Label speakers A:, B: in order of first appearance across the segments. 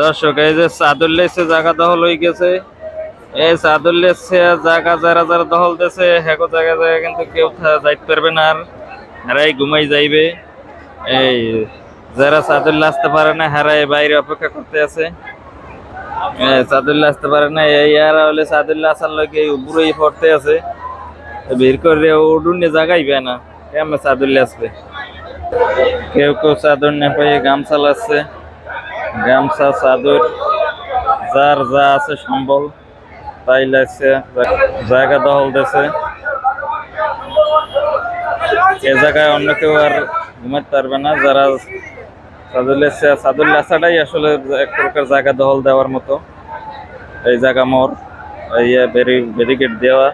A: দর্শক, এই যে চাদর লেছে জায়গা দখল হয়ে গেছে। এই চাদর জায়গা যারা যারা দখল দিয়েছে হেকো জায়গা জায়গা কিন্তু কেউ যাইতে পারবে না আর। হারাই ঘুমাই যাইবে। এই যারা চাদর আসতে পারে না, হেরাই বাইরে অপেক্ষা করতে আছে। চাদর আসতে পারে না, এই আর হলে চাদর আসার লোক এই বুড়োই পড়তে আছে। ভিড় করে উডুনে জায়গাই পায় না। কেমন চাদর আসবে কেউ কেউ চাদর না পাই গামছা লাগছে গামছা, চাদর, যার যা আছে সম্বল, তাই লাগছে, জায়গা দখল দিছে এ জায়গায় অন্য কেউ আর ঘুমাতে পারবে না, যারা চাদর লেছে চাদর লেসাটাই আসলে এক প্রকার জায়গা দখল দেওয়ার মতো। এই জায়গা মোর এই বেরি ব্যারিকেড দেওয়া।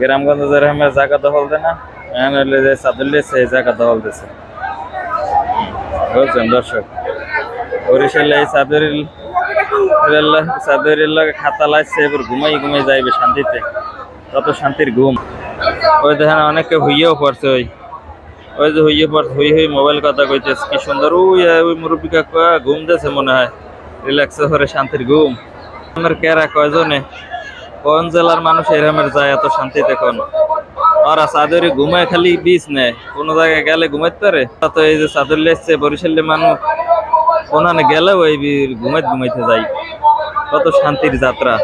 A: গ্রামগঞ্জে যেরকম জায়গা দখল দেয় না হলে যে চাদর লেছে এই জায়গা দখল দিছে বুঝছেন দর্শক। বরিশালে এই চাদরের লাগে খাতা লাগছে, এবার ঘুমাই ঘুমাই যাইবে শান্তিতে। কত শান্তির ঘুম। ওই দেখেন অনেকে হইয়েও পড়ছে ওই। ওই যে হইয়ে পড়ছে, হই হই মোবাইল কথা কইতেছে, কি সুন্দর। ওই ওই মুরব্বী কাকা ঘুম দিয়েছে মনে হয়। রিল্যাক্স করে শান্তির ঘুম। আমার কেরা কয়জনে? কোন জেলার মানুষ এরমের যায় এত শান্তিতে কোন? ওরা চাদরে ঘুমায় খালি বীজ নেয়। কোনো জায়গায় গেলে ঘুমাইতে পারে? তা এই যে চাদর লেসছে, বরিশালের মানুষ ওনানে গেলেও এই ঘুমাইতে ঘুমাইতে যাই কত শান্তির যাত্রা।